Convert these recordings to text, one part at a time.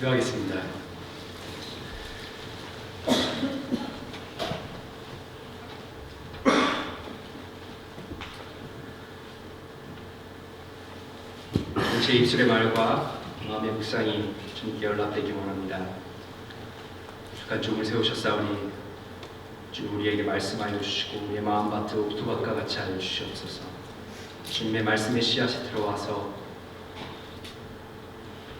기도하겠습니다. 제 입술의 말과 마음의 묵상이 주님께 연락되기 원합니다. 주간 종을 세우셨사오니 주 우리에게 말씀하여 주시고 우리의 마음밭을 옥토밭과 같이 하여 주시옵소서. 주님의 말씀의 씨앗이 들어와서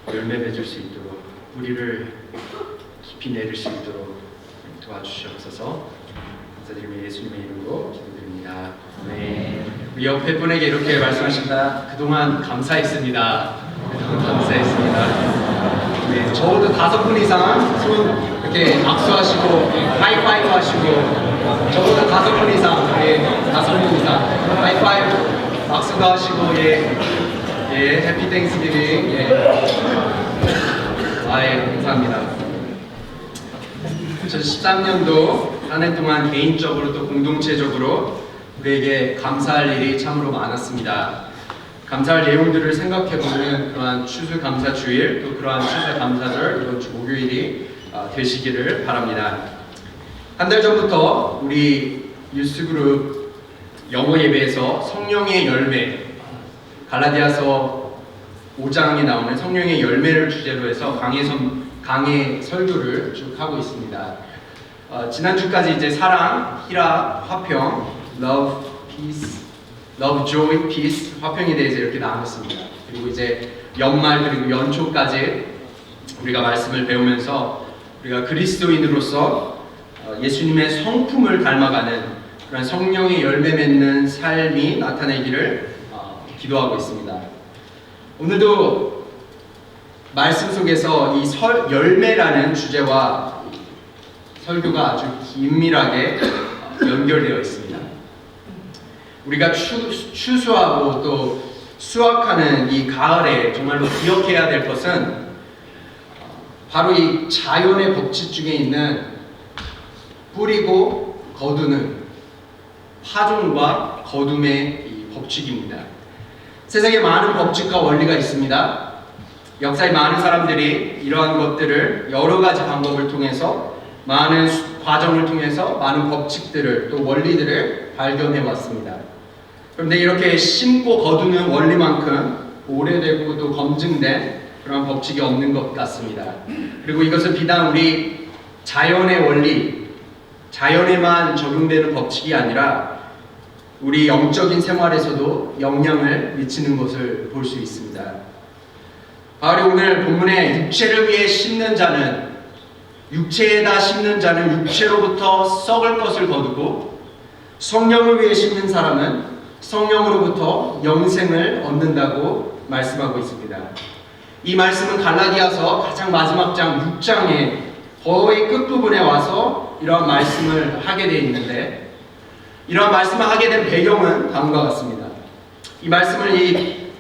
열매 맺을 수 있도록 우리를 깊이 내릴 수 있도록 도와주시옵소서. 감사드리며 예수님의 이름으로 기도드립니다. 네. 우리 옆에 분에게 이렇게 말씀하십니다. 그동안 감사했습니다. 감사했습니다. 네, 적어도 다섯 분 이상 손 이렇게 악수하시고 하이파이브 하시고 적어도 다섯 분 이상 예, 다섯 분 이상 하이파이브 악수도 하시고 예, 예, 해피 땡스기빙 예. 아, 예, 감사합니다. 2013년도 한 해 동안 개인적으로 또 공동체적으로 우리에게 감사할 일이 참으로 많았습니다. 감사할 내용들을 생각해보는 그러한 추수감사 주일 또 그러한 추수감사절 이번 주 목요일이 어, 되시기를 바랍니다. 한 달 전부터 우리 유스그룹 영어 예배에서 성령의 열매 갈라디아서 5장에 나오는 성령의 열매를 주제로 해서 강의 선 강의 설교를 쭉 하고 있습니다. 어, 지난주까지 이제 사랑, 희락, 화평, love, peace, love, joy, peace 화평에 대해서 이렇게 나눴습니다. 그리고 이제 연말 그리고 연초까지 우리가 말씀을 배우면서 우리가 그리스도인으로서 어, 예수님의 성품을 닮아가는 그런 성령의 열매 맺는 삶이 나타내기를 어, 기도하고 있습니다. 오늘도 말씀 속에서 이 설, 열매라는 주제와 설교가 아주 긴밀하게 어, 연결되어 있습니다. 우리가 추, 추수하고 또 수확하는 이 가을에 정말로 기억해야 될 것은 어, 바로 이 자연의 법칙 중에 있는 뿌리고 거두는 파종과 거둠의 이 법칙입니다. 세상에 많은 법칙과 원리가 있습니다. 역사에 많은 사람들이 이러한 것들을 여러 가지 방법을 통해서 많은 수- 과정을 통해서 많은 법칙들을 또 원리들을 발견해 왔습니다. 그런데 이렇게 심고 거두는 원리만큼 오래되고 또 검증된 그런 법칙이 없는 것 같습니다. 그리고 이것은 비단 우리 자연의 원리, 자연에만 적용되는 법칙이 아니라 우리 영적인 생활에서도 영향을 미치는 것을 볼 수 있습니다. 바울이 오늘 본문에 육체를 위해 심는 자는 육체에다 심는 자는 육체로부터 썩을 것을 거두고 성령을 위해 심는 사람은 성령으로부터 영생을 얻는다고 말씀하고 있습니다. 이 말씀은 갈라디아서 가장 마지막 장 6장에 거의 끝부분에 와서 이러한 말씀을 하게 되어 있는데 이러한 말씀을 하게 된 배경은 다음과 같습니다. 이 말씀을 이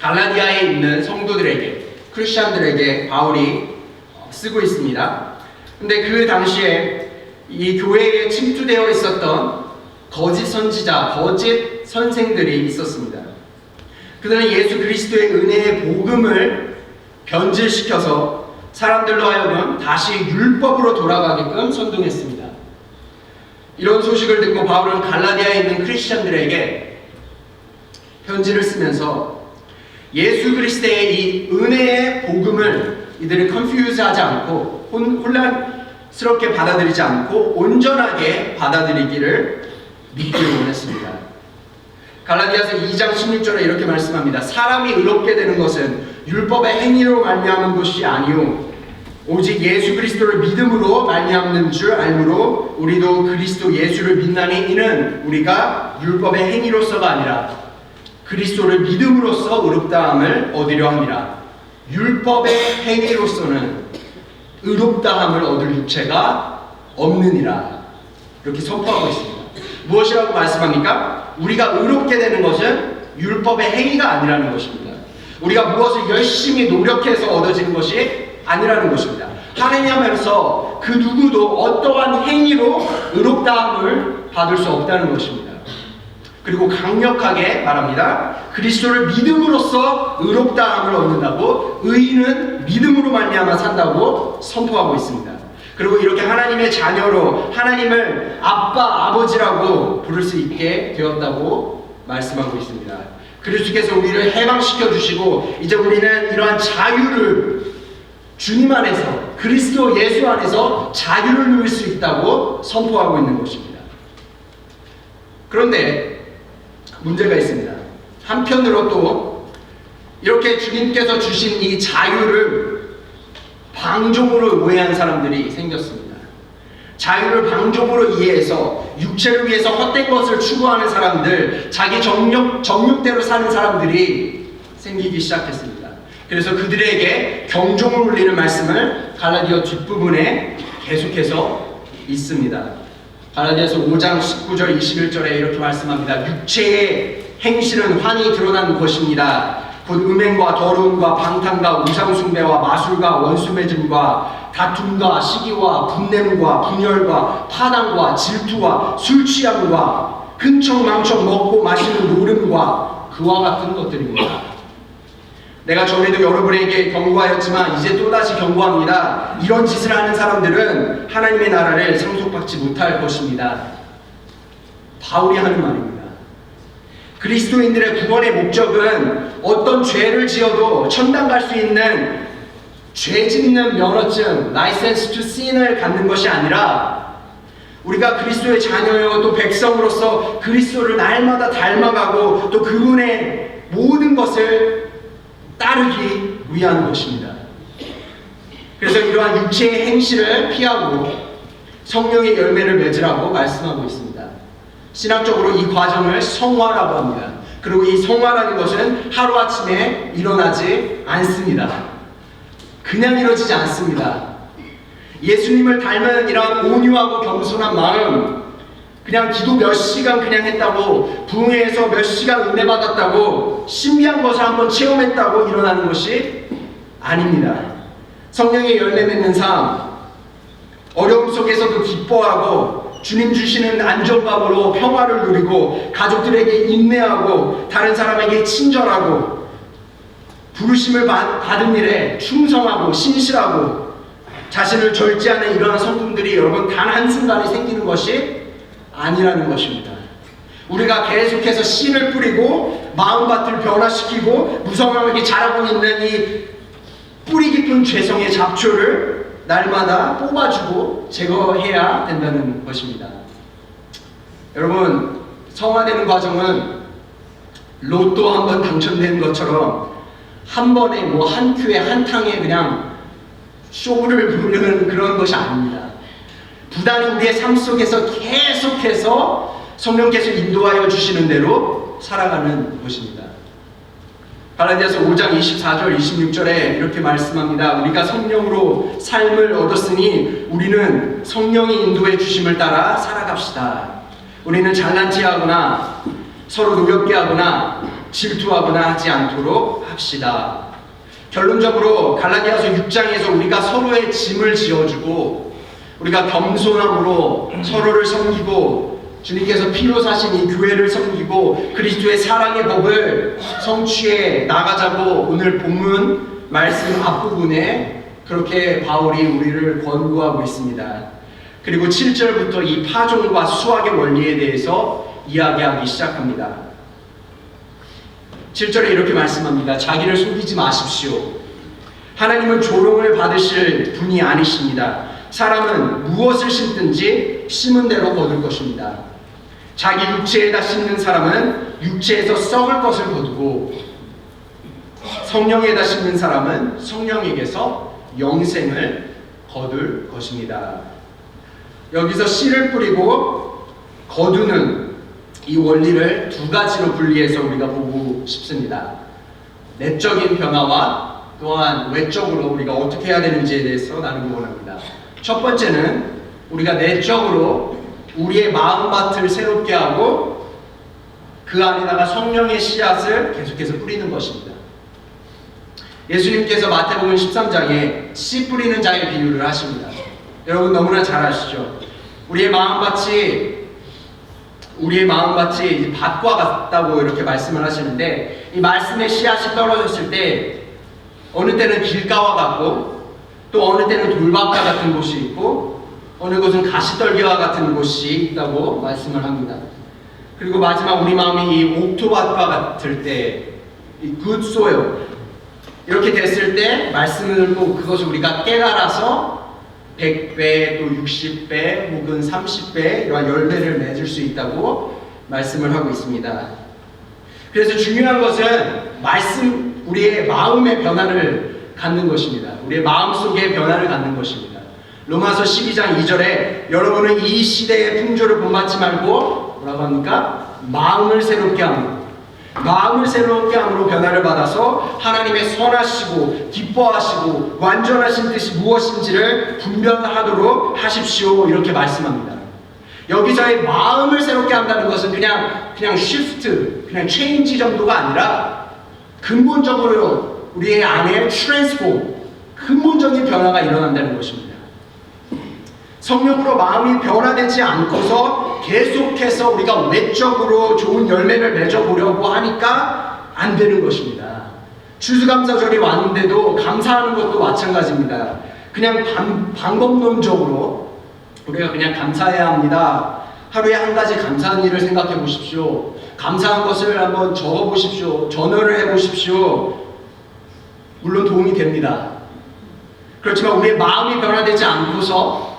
갈라디아에 있는 성도들에게 크리스천들에게 바울이 어, 쓰고 있습니다. 근데 그 당시에 이 교회에 침투되어 있었던 거짓 선지자, 거짓 선생들이 있었습니다. 그들은 예수 그리스도의 은혜의 복음을 변질시켜서 사람들로 하여금 다시 율법으로 돌아가게끔 선동했습니다. 이런 소식을 듣고 바울은 갈라디아에 있는 크리스천들에게 편지를 쓰면서 예수 그리스도의 이 은혜의 복음을 이들이 컨퓨즈하지 않고 혼, 혼란스럽게 받아들이지 않고 온전하게 받아들이기를 믿기를 원했습니다. 갈라디아서 2장 16절에 이렇게 말씀합니다. 사람이 의롭게 되는 것은 율법의 행위로 말미암은 것이 아니요 오직 예수 그리스도를 믿음으로 말미암는 줄 알므로 우리도 그리스도 예수를 믿나니 이는 우리가 율법의 행위로서가 아니라 그리스도를 믿음으로써 의롭다함을 얻으려 함이라. 율법의 행위로서는 의롭다함을 얻을 육체가 없느니라. 이렇게 선포하고 있습니다. 무엇이라고 말씀합니까? 우리가 의롭게 되는 것은 율법의 행위가 아니라는 것입니다. 우리가 무엇을 열심히 노력해서 얻어지는 것이 아니라는 것입니다. 하나님 앞에서 그 누구도 어떠한 행위로 의롭다함을 받을 수 없다는 것입니다. 그리고 강력하게 말합니다. 그리스도를 믿음으로써 의롭다함을 얻는다고 의인은 믿음으로 말미암아 산다고 선포하고 있습니다. 그리고 이렇게 하나님의 자녀로 하나님을 아빠 아버지라고 부를 수 있게 되었다고 말씀하고 있습니다. 그리스도께서 우리를 해방시켜 주시고 이제 우리는 이러한 자유를 주님 안에서 그리스도 예수 안에서 자유를 누릴 수 있다고 선포하고 있는 것입니다. 그런데 문제가 있습니다. 한편으로 또 이렇게 주님께서 주신 이 자유를 방종으로 오해한 사람들이 생겼습니다. 자유를 방종으로 이해해서 육체를 위해서 헛된 것을 추구하는 사람들, 자기 정욕, 정욕대로 사는 사람들이 생기기 시작했습니다. 그래서 그들에게 경종을 울리는 말씀을 갈라디아 뒷부분에 계속해서 있습니다. 갈라디아서 5장 19절 21절에 이렇게 말씀합니다. 육체의 행실은 환히 드러난 것입니다. 곧 음행과 더러움과 방탕과 우상숭배와 마술과 원수매짐과 다툼과 시기와 분냄과 분열과 파당과 질투와 술 취함과 흥청망청 먹고 마시는 노름과 그와 같은 것들입니다. 내가 전에도 여러분에게 경고하였지만 이제 또다시 경고합니다. 이런 짓을 하는 사람들은 하나님의 나라를 상속받지 못할 것입니다. 바울이 하는 말입니다. 그리스도인들의 구원의 목적은 어떤 죄를 지어도 천당 갈 수 있는 죄 짓는 면허증, 라이센스 투 신을 갖는 것이 아니라 우리가 그리스도의 자녀요 또 백성으로서 그리스도를 날마다 닮아가고 또 그분의 모든 것을 따르기 위한 것입니다. 그래서 이러한 육체의 행실을 피하고 성령의 열매를 맺으라고 말씀하고 있습니다. 신학적으로 이 과정을 성화라고 합니다. 그리고 이 성화라는 것은 하루아침에 일어나지 않습니다. 그냥 이루어지지 않습니다. 예수님을 닮은 이런 온유하고 겸손한 마음, 그냥 기도 몇 시간 그냥 했다고, 부흥회에서 몇 시간 은혜 받았다고, 신비한 것을 한번 체험했다고 일어나는 것이 아닙니다. 성령의 열매 맺는 삶, 어려움 속에서도 기뻐하고, 주님 주시는 안정감으로 평화를 누리고, 가족들에게 인내하고, 다른 사람에게 친절하고, 부르심을 받- 받은 일에 충성하고 신실하고 자신을 절제하는 이러한 성품들이 여러분 단 한순간에 생기는 것이 아니라는 것입니다. 우리가 계속해서 씨를 뿌리고 마음밭을 변화시키고 무성하게 자라고 있는 이 뿌리 깊은 죄성의 잡초를 날마다 뽑아주고 제거해야 된다는 것입니다. 여러분 성화되는 과정은 로또 한 번 당첨되는 것처럼 한 번에 뭐 한 큐에 한 탕에 그냥 쇼를 부르는 그런 것이 아닙니다. 부단히 우리의 삶 속에서 계속해서 성령께서 인도하여 주시는 대로 살아가는 것입니다. 갈라디아서 5장 24절 26절에 이렇게 말씀합니다. 우리가 성령으로 삶을 얻었으니 우리는 성령이 인도해 주심을 따라 살아갑시다. 우리는 잘난 체하거나 서로 노엽게 하거나 질투하거나 하지 않도록 합시다. 결론적으로 갈라디아서 6장에서 우리가 서로의 짐을 지어주고 우리가 겸손함으로 서로를 섬기고 주님께서 피로 사신 이 교회를 섬기고 그리스도의 사랑의 법을 성취해 나가자고 오늘 본문 말씀 앞부분에 그렇게 바울이 우리를 권고하고 있습니다. 그리고 7절부터 이 파종과 수학의 원리에 대해서 이야기하기 시작합니다. 7절에 이렇게 말씀합니다. 자기를 속이지 마십시오. 하나님은 조롱을 받으실 분이 아니십니다. 사람은 무엇을 심든지 심은 대로 거둘 것입니다. 자기 육체에다 심는 사람은 육체에서 썩을 것을 거두고 성령에다 심는 사람은 성령에게서 영생을 거둘 것입니다. 여기서 씨를 뿌리고 거두는 이 원리를 두 가지로 분리해서 우리가 보고 싶습니다. 내적인 변화와 또한 외적으로 우리가 어떻게 해야 되는지에 대해서 나누기 원합니다. 첫 번째는 우리가 내적으로 우리의 마음밭을 새롭게 하고 그 안에다가 성령의 씨앗을 계속해서 뿌리는 것입니다. 예수님께서 마태복음 13장에 씨 뿌리는 자의 비유를 하십니다. 여러분 너무나 잘 아시죠? 우리의 마음밭이 우리의 마음같이 이제 밭과 같다고 이렇게 말씀을 하시는데 이 말씀의 씨앗이 떨어졌을 때 어느 때는 길가와 같고 또 어느 때는 돌밭과 같은 곳이 있고 어느 곳은 가시떨기와 같은 곳이 있다고 말씀을 합니다. 그리고 마지막 우리 마음이 이 옥토밭과 같을 때, 이 soil 이렇게 됐을 때 말씀을 또 그것을 우리가 깨달아서 100배 또 60배 혹은 30배 이러한 열매를 맺을 수 있다고 말씀을 하고 있습니다. 그래서 중요한 것은 말씀 우리의 마음의 변화를 갖는 것입니다. 우리의 마음 속에 변화를 갖는 것입니다. 로마서 12장 2절에 여러분은 이 시대의 풍조를 본받지 말고 뭐라고 합니까? 마음을 새롭게 함으로 마음을 새롭게 함으로 변화를 받아서 하나님의 선하시고 기뻐하시고 완전하신 뜻이 무엇인지를 분별하도록 하십시오 이렇게 말씀합니다. 여기서의 마음을 새롭게 한다는 것은 그냥 그냥 쉬프트, 그냥 체인지 정도가 아니라 근본적으로 우리의 안에 트랜스폼, 근본적인 변화가 일어난다는 것입니다. 성령으로 마음이 변화되지 않고서 계속해서 우리가 외적으로 좋은 열매를 맺어보려고 하니까 안 되는 것입니다. 추수감사절이 왔는데도 감사하는 것도 마찬가지입니다. 그냥 방, 방법론적으로 우리가 그냥 감사해야 합니다. 하루에 한 가지 감사한 일을 생각해 보십시오. 감사한 것을 한번 적어 보십시오. 전화를 해 보십시오. 물론 도움이 됩니다. 그렇지만 우리의 마음이 변화되지 않고서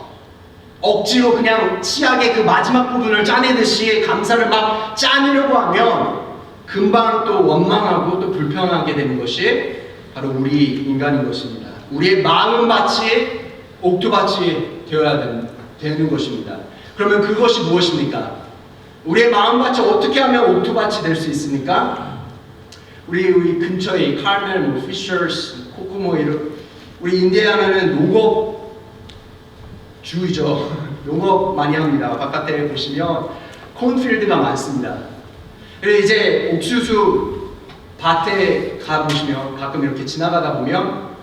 억지로 그냥 치약의 그 마지막 부분을 짜내듯이 감사를 막 짜내려고 하면 금방 또 원망하고 또 불평하게 되는 것이 바로 우리 인간인 것입니다. 우리의 마음밭이 옥토밭이 되어야 되는, 되는 것입니다. 그러면 그것이 무엇입니까? 우리의 마음밭이 어떻게 하면 옥토밭이 될 수 있습니까? 우리, 우리 근처에 칼멜, 뭐 피셔스, 코코모 이런 우리 인디아나는 농업 주이죠. 농업 많이 합니다. 바깥에 보시면 콘필드가 많습니다. 그래서 이제 옥수수 밭에 가 보시면 가끔 이렇게 지나가다 보면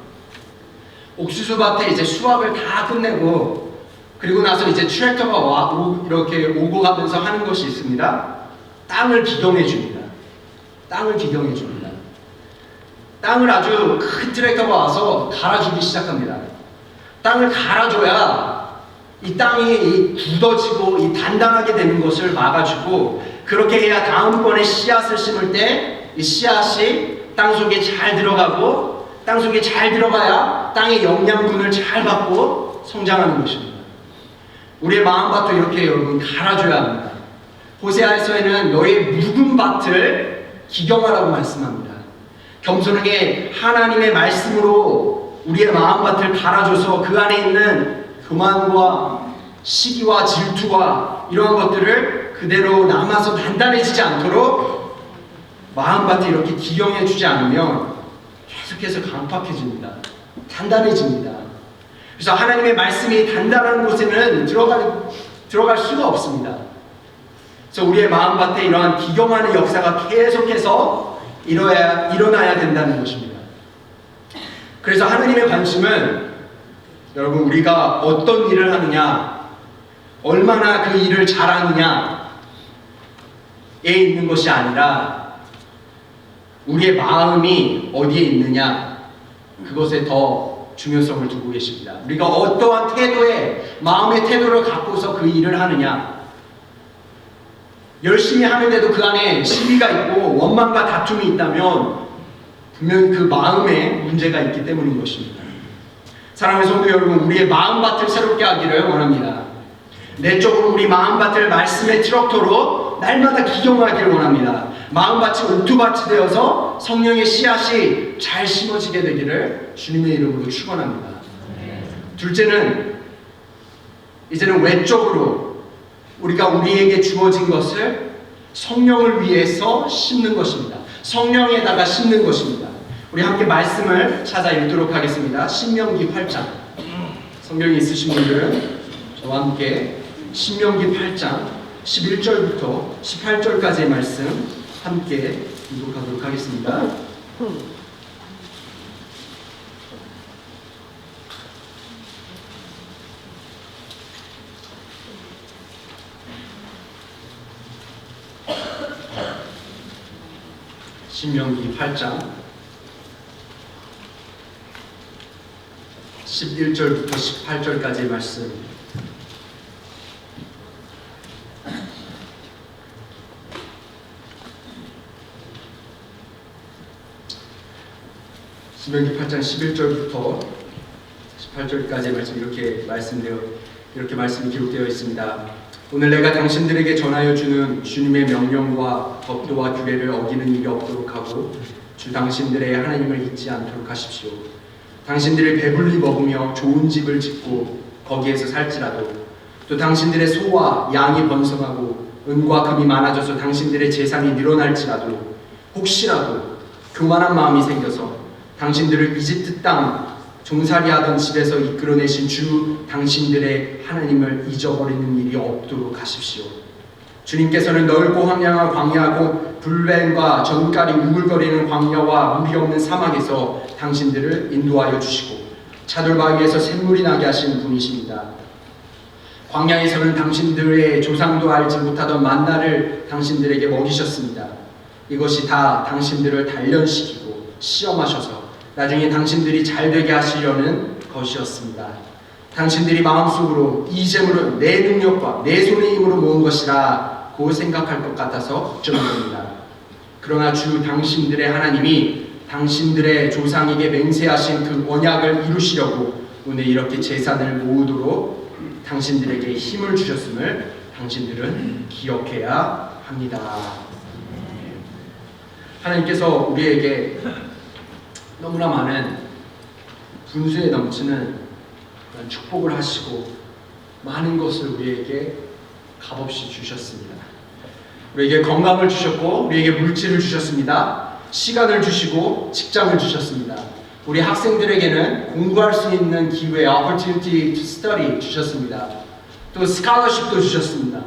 옥수수 밭에 이제 수확을 다 끝내고 그리고 나서 이제 트랙터가 와 오, 이렇게 오고 가면서 하는 것이 있습니다. 땅을 기경해 줍니다. 땅을 기경해 줍니다. 땅을 아주 큰 트랙터가 와서 갈아주기 시작합니다. 땅을 갈아줘야 이 땅이 이 굳어지고 이 단단하게 되는 것을 막아주고 그렇게 해야 다음번에 씨앗을 심을 때 이 씨앗이 땅 속에 잘 들어가고 땅 속에 잘 들어가야 땅의 영양분을 잘 받고 성장하는 것입니다. 우리의 마음밭도 이렇게 여러분 갈아줘야 합니다. 호세아에서에는 너의 묵은 밭을 기경하라고 말씀합니다. 겸손하게 하나님의 말씀으로 우리의 마음밭을 갈아줘서 그 안에 있는 교만과 시기와 질투와 이러한 것들을 그대로 남아서 단단해지지 않도록 마음밭에 이렇게 기경해 주지 않으면 계속해서 강팍해집니다. 단단해집니다. 그래서 하나님의 말씀이 단단한 곳에는 들어갈, 들어갈 수가 없습니다. 그래서 우리의 마음밭에 이러한 기경하는 역사가 계속해서 일어야, 일어나야 된다는 것입니다. 그래서 하나님의 관심은 여러분 우리가 어떤 일을 하느냐, 얼마나 그 일을 잘하느냐에 있는 것이 아니라 우리의 마음이 어디에 있느냐 그것에 더 중요성을 두고 계십니다. 우리가 어떠한 태도에 마음의 태도를 갖고서 그 일을 하느냐 열심히 하는데도 그 안에 시비가 있고 원망과 다툼이 있다면 분명히 그 마음에 문제가 있기 때문인 것입니다. 사랑하는 성도 여러분, 우리의 마음밭을 새롭게 하기를 원합니다. 내적으로 우리 마음밭을 말씀의 트럭터로 날마다 기경하기를 원합니다. 마음밭이 옥토밭이 되어서 성령의 씨앗이 잘 심어지게 되기를 주님의 이름으로 축원합니다. 둘째는 이제는 외적으로 우리가 우리에게 주어진 것을 성령을 위해서 심는 것입니다. 성령에다가 심는 것입니다. 우리 함께 말씀을 찾아 읽도록 하겠습니다. 신명기 8장. 성경이 있으신 분들은 저와 함께 신명기 8장 11절부터 18절까지의 말씀 함께 읽도록 하겠습니다. 신명기 8장 11절부터 18절까지의 말씀 신명기 8장 11절부터 18절까지의 말씀 이렇게 말씀되어 이렇게 말씀이 기록되어 있습니다. 오늘 내가 당신들에게 전하여 주는 주님의 명령과 법도와 규례를 어기는 일이 없도록 하고 주 당신들의 하나님을 잊지 않도록 하십시오. 당신들이 배불리 먹으며 좋은 집을 짓고 거기에서 살지라도 또 당신들의 소와 양이 번성하고 은과 금이 많아져서 당신들의 재산이 늘어날지라도 혹시라도 교만한 마음이 생겨서 당신들을 이집트 땅 종살이하던 집에서 이끌어내신 주 당신들의 하나님을 잊어버리는 일이 없도록 하십시오. 주님께서는 넓고 황량한 광야고 불뱀과 전갈이 우글거리는 광야와 물이 없는 사막에서 당신들을 인도하여 주시고 차돌바위에서 샘물이 나게 하신 분이십니다. 광야에서는 당신들의 조상도 알지 못하던 만나를 당신들에게 먹이셨습니다. 이것이 다 당신들을 단련시키고 시험하셔서 나중에 당신들이 잘 되게 하시려는 것이었습니다. 당신들이 마음속으로 이 재물은 내 능력과 내 손의 힘으로 모은 것이라 고 생각할 것 같아서 걱정됩니다. 그러나 주 당신들의 하나님이 당신들의 조상에게 맹세하신 그 언약을 이루시려고 오늘 이렇게 재산을 모으도록 당신들에게 힘을 주셨음을 당신들은 기억해야 합니다. 하나님께서 우리에게 너무나 많은 분수에 넘치는 축복을 하시고 많은 것을 우리에게 값없이 주셨습니다. 우리에게 건강을 주셨고 우리에게 물질을 주셨습니다. 시간을 주시고 직장을 주셨습니다. 우리 학생들에게는 공부할 수 있는 기회, opportunity to study 주셨습니다. 또 스칼러십도 주셨습니다.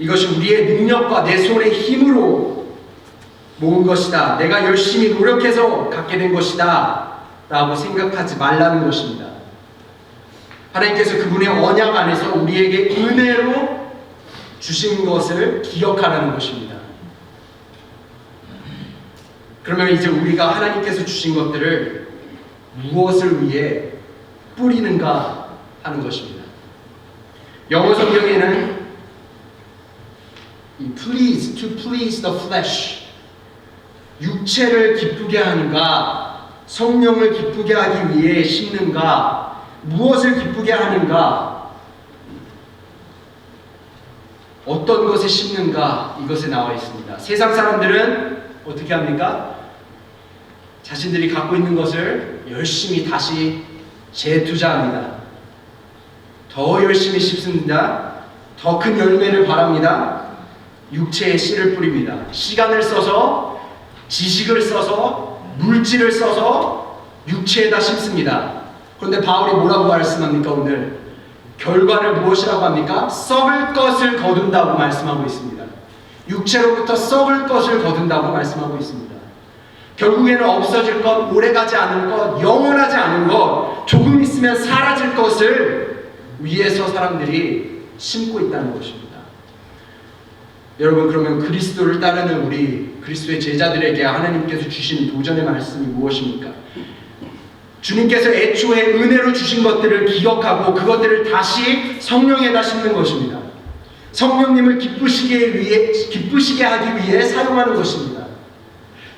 이것이 우리의 능력과 내 손의 힘으로 모은 것이다. 내가 열심히 노력해서 갖게 된 것이다. 라고 생각하지 말라는 것입니다. 하나님께서 그분의 언약 안에서 우리에게 은혜로 주신 것을 기억하라는 것입니다. 그러면 이제 우리가 하나님께서 주신 것들을 무엇을 위해 뿌리는가 하는 것입니다. 영어 성경에는 이 please, to please the flesh 육체를 기쁘게 하는가 성령을 기쁘게 하기 위해 심는가 무엇을 기쁘게 하는가 어떤 것에 심는가 이것에 나와 있습니다. 세상 사람들은 어떻게 합니까? 자신들이 갖고 있는 것을 열심히 다시 재투자합니다. 더 열심히 심습니다. 더 큰 열매를 바랍니다. 육체에 씨를 뿌립니다. 시간을 써서 지식을 써서 물질을 써서 육체에다 심습니다. 그런데 바울이 뭐라고 말씀합니까 오늘? 결과를 무엇이라고 합니까? 썩을 것을 거둔다고 말씀하고 있습니다. 육체로부터 썩을 것을 거둔다고 말씀하고 있습니다. 결국에는 없어질 것, 오래가지 않을 것, 영원하지 않은 것, 조금 있으면 사라질 것을 위해서 사람들이 심고 있다는 것입니다. 여러분 그러면 그리스도를 따르는 우리 그리스도의 제자들에게 하나님께서 주신 도전의 말씀이 무엇입니까? 주님께서 애초에 은혜로 주신 것들을 기억하고 그것들을 다시 성령에다 심는 것입니다. 성령님을 기쁘시게 위해 기쁘시게 하기 위해 사용하는 것입니다.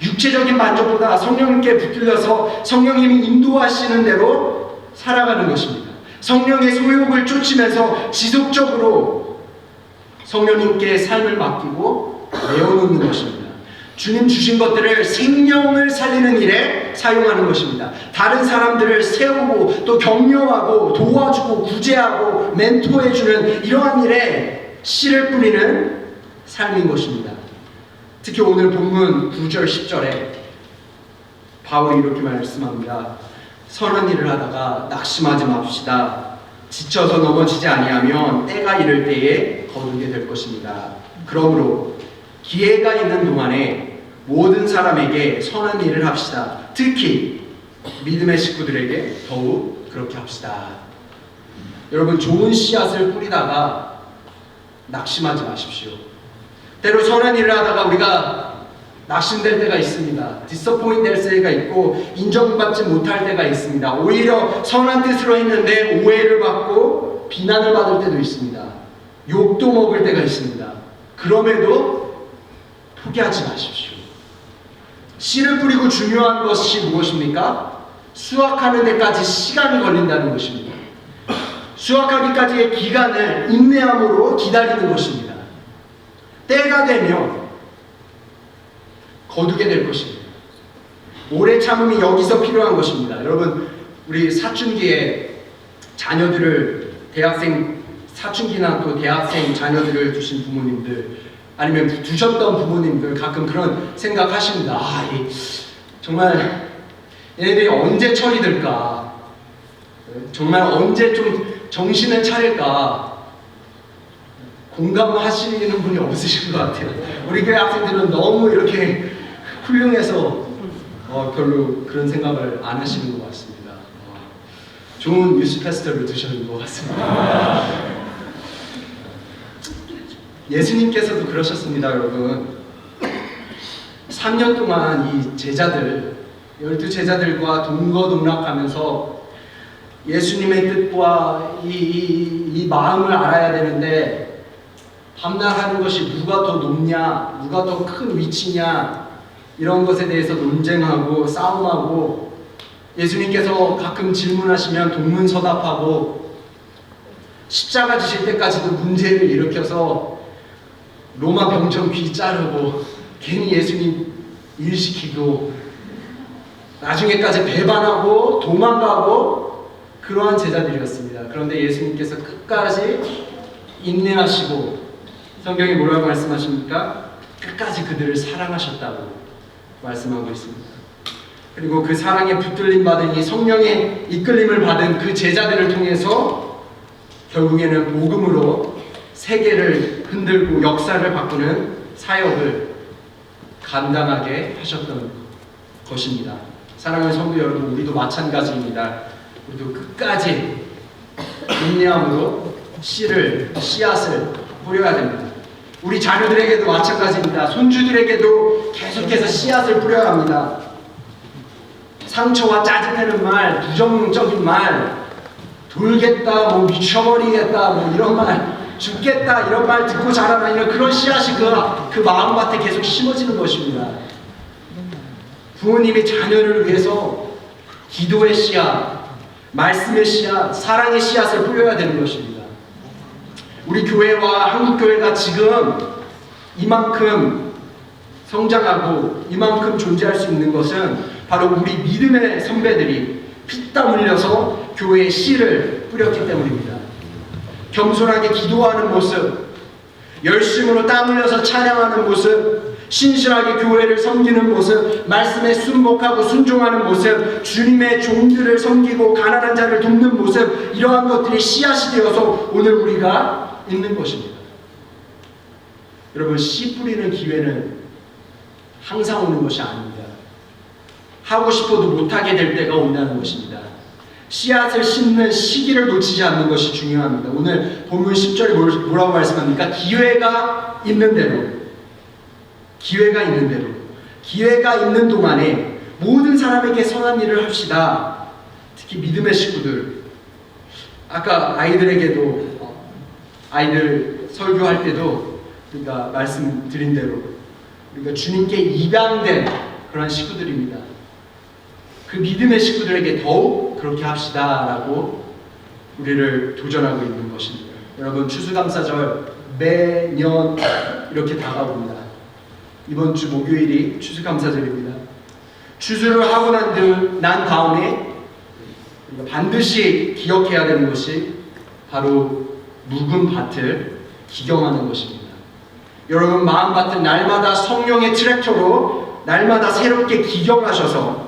육체적인 만족보다 성령님께 붙들려서 성령님이 인도하시는 대로 살아가는 것입니다. 성령의 소욕을 쫓으면서 지속적으로 성령님께 삶을 맡기고 내어놓는 것입니다. 주님 주신 것들을 생명을 살리는 일에 사용하는 것입니다. 다른 사람들을 세우고 또 격려하고 도와주고 구제하고 멘토해주는 이러한 일에 씨를 뿌리는 삶인 것입니다. 특히 오늘 본문 9절 10절에 바울이 이렇게 말씀합니다. 선한 일을 하다가 낙심하지 맙시다. 지쳐서 넘어지지 아니하면 때가 이를 때에 거두게 될 것입니다. 그러므로 기회가 있는 동안에 모든 사람에게 선한 일을 합시다. 특히 믿음의 식구들에게 더욱 그렇게 합시다. 여러분 좋은 씨앗을 뿌리다가 낙심하지 마십시오. 때로 선한 일을 하다가 우리가 낙심될 때가 있습니다. 디서포인 될 때가 있고 인정받지 못할 때가 있습니다. 오히려 선한 뜻으로 했는데 오해를 받고 비난을 받을 때도 있습니다. 욕도 먹을 때가 있습니다. 그럼에도 포기하지 마십시오. 씨를 뿌리고 중요한 것이 무엇입니까? 수확하는 데까지 시간이 걸린다는 것입니다. 수확하기까지의 기간을 인내함으로 기다리는 것입니다. 때가 되면 거두게 될 것입니다. 오래 참음이 여기서 필요한 것입니다. 여러분, 우리 사춘기에 자녀들을 대학생 사춘기나 또 대학생 자녀들을 두신 부모님들 아니면 두셨던 부모님들 가끔 그런 생각하십니다. 아, 이, 정말 얘네들이 언제 처리될까? 정말 언제 좀 정신을 차릴까? 공감하시는 분이 없으신 것 같아요. 우리 교회 학생들은 너무 이렇게 훌륭해서 어, 별로 그런 생각을 안 하시는 것 같습니다. 어, 좋은 뉴스 페스터를 두시는 것 같습니다. 예수님께서도 그러셨습니다, 여러분. 3년 동안 이 제자들, 열두 제자들과 동거동락하면서 예수님의 뜻과 이, 이, 이 마음을 알아야 되는데 밤낮 하는 것이 누가 더 높냐, 누가 더 큰 위치냐 이런 것에 대해서 논쟁하고 싸움하고 예수님께서 가끔 질문하시면 동문서답하고 십자가 지실 때까지도 문제를 일으켜서 로마 병정 귀 자르고 괜히 예수님 일 시키고 나중에까지 배반하고 도망가고 그러한 제자들이었습니다. 그런데 예수님께서 끝까지 인내하시고 성경이 뭐라고 말씀하십니까? 끝까지 그들을 사랑하셨다고 말씀하고 있습니다. 그리고 그 사랑에 붙들림 받은 이 성령의 이끌림을 받은 그 제자들을 통해서 결국에는 복음으로 세계를 흔들고 역사를 바꾸는 사역을 감당하게 하셨던 것입니다. 사랑하는 성도 여러분, 우리도 마찬가지입니다. 우리도 끝까지 인내함으로 씨를 씨앗을 뿌려야 됩니다. 우리 자녀들에게도 마찬가지입니다. 손주들에게도 계속해서 씨앗을 뿌려야 합니다. 상처와 짜증내는 말, 부정적인 말, 돌겠다, 뭐 미쳐버리겠다, 뭐 이런 말, 죽겠다 이런 말 듣고 자라나는 그런 씨앗이 그, 그 마음밭에 계속 심어지는 것입니다. 부모님이 자녀를 위해서 기도의 씨앗, 말씀의 씨앗, 사랑의 씨앗을 뿌려야 되는 것입니다. 우리 교회와 한국 교회가 지금 이만큼 성장하고 이만큼 존재할 수 있는 것은 바로 우리 믿음의 선배들이 피땀 흘려서 교회의 씨를 뿌렸기 때문입니다. 겸손하게 기도하는 모습, 열심으로 땀 흘려서 찬양하는 모습, 신실하게 교회를 섬기는 모습, 말씀에 순복하고 순종하는 모습, 주님의 종들을 섬기고 가난한 자를 돕는 모습, 이러한 것들이 씨앗이 되어서 오늘 우리가 있는 것입니다. 여러분, 씨 뿌리는 기회는 항상 오는 것이 아닙니다. 하고 싶어도 못하게 될 때가 온다는 것입니다. 씨앗을 심는 시기를 놓치지 않는 것이 중요합니다. 오늘 본문 10절에 뭐라고 말씀합니까? 기회가 있는 대로 기회가 있는 대로 기회가 있는 동안에 모든 사람에게 선한 일을 합시다. 특히 믿음의 식구들 아까 아이들에게도 어, 아이들 설교할 때도 우리가 말씀드린 대로 우리가 주님께 입양된 그런 식구들입니다. 그 믿음의 식구들에게 더욱 그렇게 합시다라고 우리를 도전하고 있는 것입니다. 여러분 추수감사절 매년 이렇게 다가옵니다. 이번 주 목요일이 추수감사절입니다. 추수를 하고 난, 난 다음에 반드시 기억해야 되는 것이 바로 묵은 밭을 기경하는 것입니다. 여러분 마음 밭은 날마다 성령의 트랙터로 날마다 새롭게 기경하셔서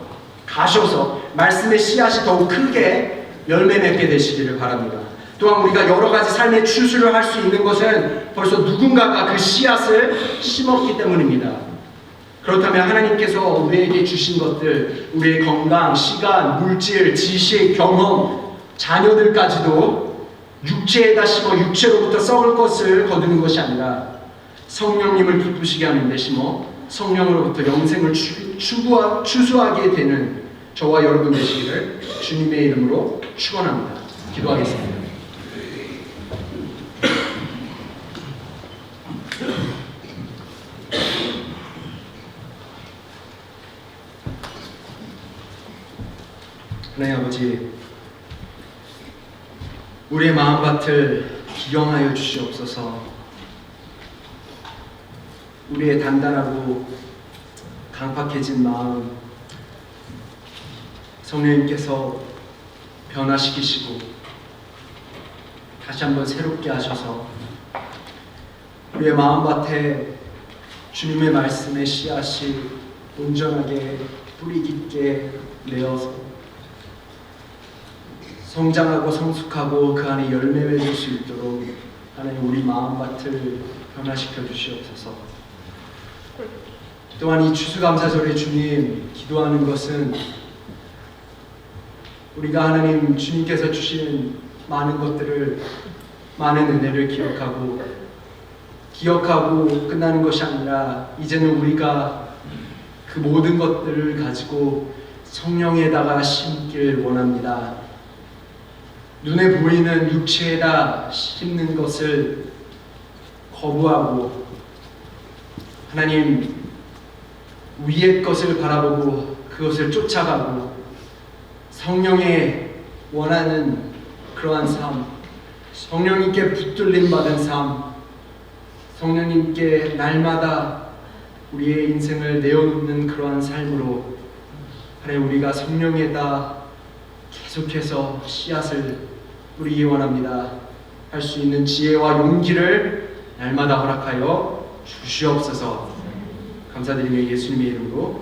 가셔서 말씀의 씨앗이 더욱 크게 열매 맺게 되시기를 바랍니다. 또한 우리가 여러 가지 삶의 추수를 할 수 있는 것은 벌써 누군가가 그 씨앗을 심었기 때문입니다. 그렇다면 하나님께서 우리에게 주신 것들, 우리의 건강, 시간, 물질, 지식, 경험, 자녀들까지도 육체에다 심어 육체로부터 썩을 것을 거두는 것이 아니라 성령님을 기쁘시게 하는 데 심어 성령으로부터 영생을 추, 추구하, 추수하게 되는 저와 여러분 되시기를 주님의 이름으로 축원합니다. 기도하겠습니다. 하나님 아버지 우리의 마음밭을 기경하여 주시옵소서 우리의 단단하고 강팍해진 마음 성령님께서 변화시키시고 다시 한번 새롭게 하셔서 우리의 마음밭에 주님의 말씀의 씨앗이 온전하게 뿌리 깊게 내어서 성장하고 성숙하고 그 안에 열매 맺을 수 있도록 하나님 우리 마음밭을 변화시켜 주시옵소서. 또한 이 추수감사절에 주님 기도하는 것은 우리가 하나님 주님께서 주시는 많은 것들을 많은 은혜를 기억하고 기억하고 끝나는 것이 아니라 이제는 우리가 그 모든 것들을 가지고 성령에다가 심길 원합니다. 눈에 보이는 육체에다 심는 것을 거부하고 하나님 위의 것을 바라보고 그것을 쫓아가고 성령의 원하는 그러한 삶, 성령님께 붙들림 받은 삶, 성령님께 날마다 우리의 인생을 내어놓는 그러한 삶으로 하나님 우리가 성령에다 계속해서 씨앗을 뿌리기 원합니다. 할 수 있는 지혜와 용기를 날마다 허락하여 주시옵소서. 감사드리며 예수님의 이름으로